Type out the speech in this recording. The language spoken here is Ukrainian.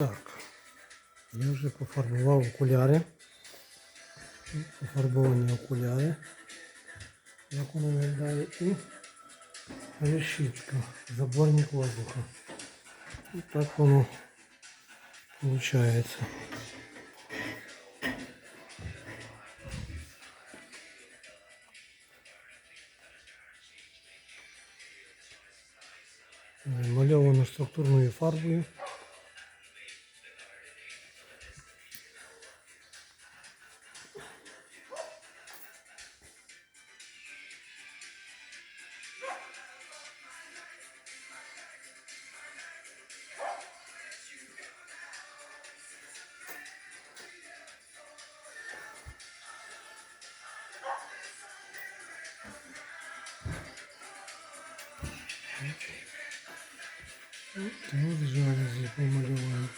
Так, я вже пофарбував окуляри. Пофарбовані окуляри. Як воно виглядає і решітка, заборник воздуха. І так воно виходить. Мальовано структурною фарбою. От жалюзі помальовані.